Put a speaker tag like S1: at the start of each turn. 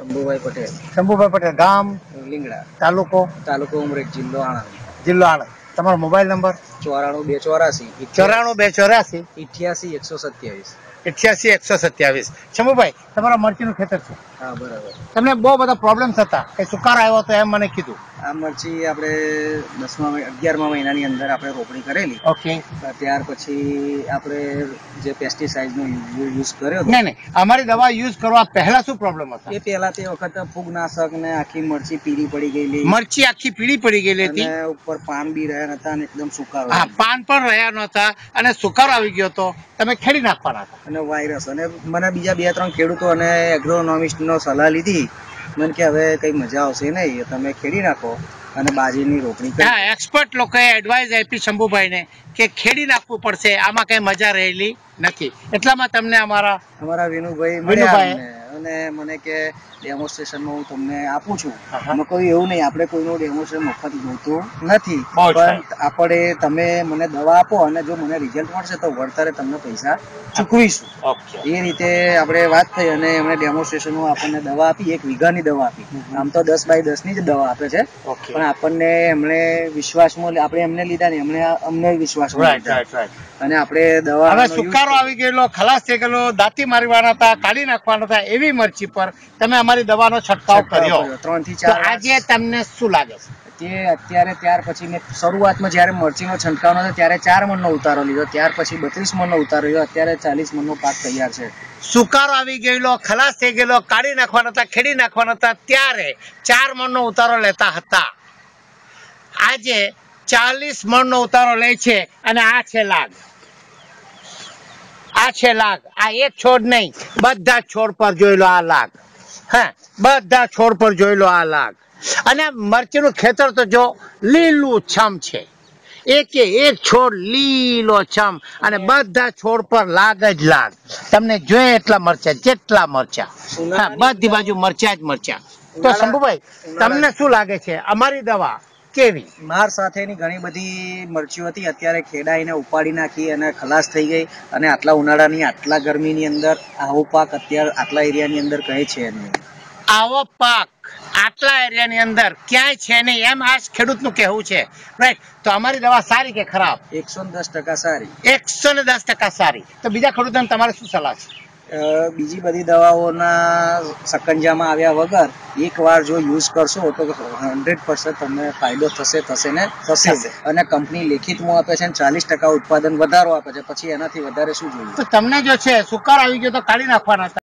S1: શંભુભાઈ પટેલ.
S2: શંભુભાઈ પટેલ ગામ
S1: લીંગડા.
S2: તાલુકો?
S1: તાલુકો ઉમરેઠ જિલ્લો આણંદ.
S2: જિલ્લો આણંદ. તમારો મોબાઈલ નંબર?
S1: ચોરાણું બે ચોરાસી
S2: ચોરાણું બે ચોરાસી?
S1: ઇઠ્યાસી એકસો સત્યાવીસ.
S2: અઠ્યાસી એકસો સત્યાવીસ. શંભુભાઈ તમારા મરચીનું ખેતર છે.
S1: હા બરાબર.
S2: તમને બહુ બધા પ્રોબ્લેમ થતા કે સુકાર આવ્યો તો એમ મને કીધું.
S1: આ મરચી આપણે દસમા અગિયારમા મહિનાની અંદર આપણે રોપણી કરેલી.
S2: ઓકે
S1: ત્યાર પછી આપણે જે પેસ્ટિસાઇડનો યુઝ કર્યો
S2: નહીં નહીં. અમારી દવા યુઝ કરવા પહેલા શું પ્રોબ્લેમ હતો?
S1: એ પહેલા તે વખત ફૂગનાશક ને આખી મરચી પીળી પડી ગયેલી.
S2: મરચી આખી પીળી પડી ગયેલી હતી.
S1: ઉપર પાન બી રહ્યા હતા અને એકદમ સુકારો
S2: હા પાન પણ રહ્યા નહોતા અને સુકારો આવી ગયો હતો. તમે ખેડી નાખવાના હતા.
S1: અને વાયરસ. અને મને બીજા બે ત્રણ ખેડૂતો અને એગ્રોનોમિસ્ટ નો સલાહ લીધી. મને કે હવે કઈ મજા આવશે નહીં તમે ખેડી નાખો અને બાજરીની રોપણી
S2: હા એક્સપર્ટ લોકોએ એડવાઇસ આપી શંભુભાઈને કે ખેડી નાખવું પડશે આમાં કઈ મજા રહેલી નથી. એટલામાં તમને અમારા
S1: અમારા વિનુભાઈ
S2: વિનુભાઈ.
S1: અને મને કે ડેમોન્સ્ટ્રેશનમાં હું તમને આપું છું. અમે કોઈ એવું નહીં આપણે કોઈનું ડેમોન્સ્ટ્રેશન મફત જોતું નથી. પણ આપણે તમે મને દવા આપો અને જો મને રિઝલ્ટ મળશે તો વળતરે તમને પૈસા ચૂકવીશું. એ રીતે આપણે વાત થઈ અને એમણે ડેમોન્સ્ટ્રેશનમાં આપણને દવા આપી એક વીઘાની દવા આપી. આમ તો દસ બાય દસની જ દવા આપે છે. પણ આપણને એમણે વિશ્વાસમાં આપણે એમને લીધા ને એમણે અમને
S2: રાઈટ
S1: અને આપણે દવા
S2: હવે સુકારો આવી ગયેલો ખલાસ થઈ ગયેલો દાંતી મારવાના હતા કાઢી નાખવાના હતા એવી મરચી પર તમે અમારી દવાનો છંટકાવ કર્યો. ત્રણથી
S1: ચાર
S2: આજે તમને શું લાગે છે?
S1: તે અત્યારે ત્યાર પછી મેં શરૂઆતમાં જ્યારે મરચીનો છંટકાવ નતો ત્યારે ચાર મણનો ઉતારો લીધો ત્યાર પછી બત્રીસ મણનો ઉતારો લીધો અત્યારે ચાલીસ મણનો પાક તૈયાર છે.
S2: સુકારો આવી ગયેલો ખલાસ થઈ ગયેલો કાઢી નાખવાના હતા ખેડી નાખવાના હતા ત્યારે ચાર મણનો ઉતારો લેતા હતા. આજે ચાલીસ મણનો ઉતારો લે છે અને આ છે લાગ. આ છે લાગ. આ એક છોડ નહીં બધા છોડ પર જોઈ લો આ લાગ. હા બધા છોડ પર જોઈ લો આ લાગ. અને મરચીનું ખેતર તો જો લીલું છમ છે. એકે એક છોડ લીલો છમ અને બધા છોડ પર લાગ જ લાગ. તમને જોઈએ એટલા મરચા જેટલા મરચા. હા બધી બાજુ મરચા જ મરચા. તો શંભુભાઈ તમને શું લાગે છે? અમારી દવા કેવી?
S1: માર સાથેની ઘણી બધી મરચીઓ હતી. અત્યારે ખેડાઈને ઉપાડી નાખી અને ખલાસ થઈ ગઈ અને આટલા ઉનાળાની આટલા ગરમીની અંદર આવો પાક અત્યારે આટલા એરિયાની અંદર કહે છે નહીં
S2: આવો પાક આટલા એરિયાની અંદર ક્યાંય છે નહીં. એમ આ ખેડૂતનું કહેવું છે. રાઈટ તો અમારી દવા સારી કે ખરાબ?
S1: એકસો ને દસ ટકા સારી.
S2: એકસો ને દસ ટકા સારી. તો બીજા ખેડૂતોને તમારે શું સલાહ છે?
S1: બીજી બધી દવાઓના સકંજામાં આવ્યા વગર એકવાર જો યુઝ કરશો તો હંડ્રેડ પર્સન્ટ તમને ફાયદો થશે થશે ને
S2: થશે.
S1: અને કંપની લેખિતમાં આપે છે ચાલીસ ટકા ઉત્પાદન વધારો આપે છે. પછી એનાથી વધારે શું જોઈએ?
S2: તો તમને જો છે સુકાર આવી ગયો તો કાઢી નાખવાના હતા.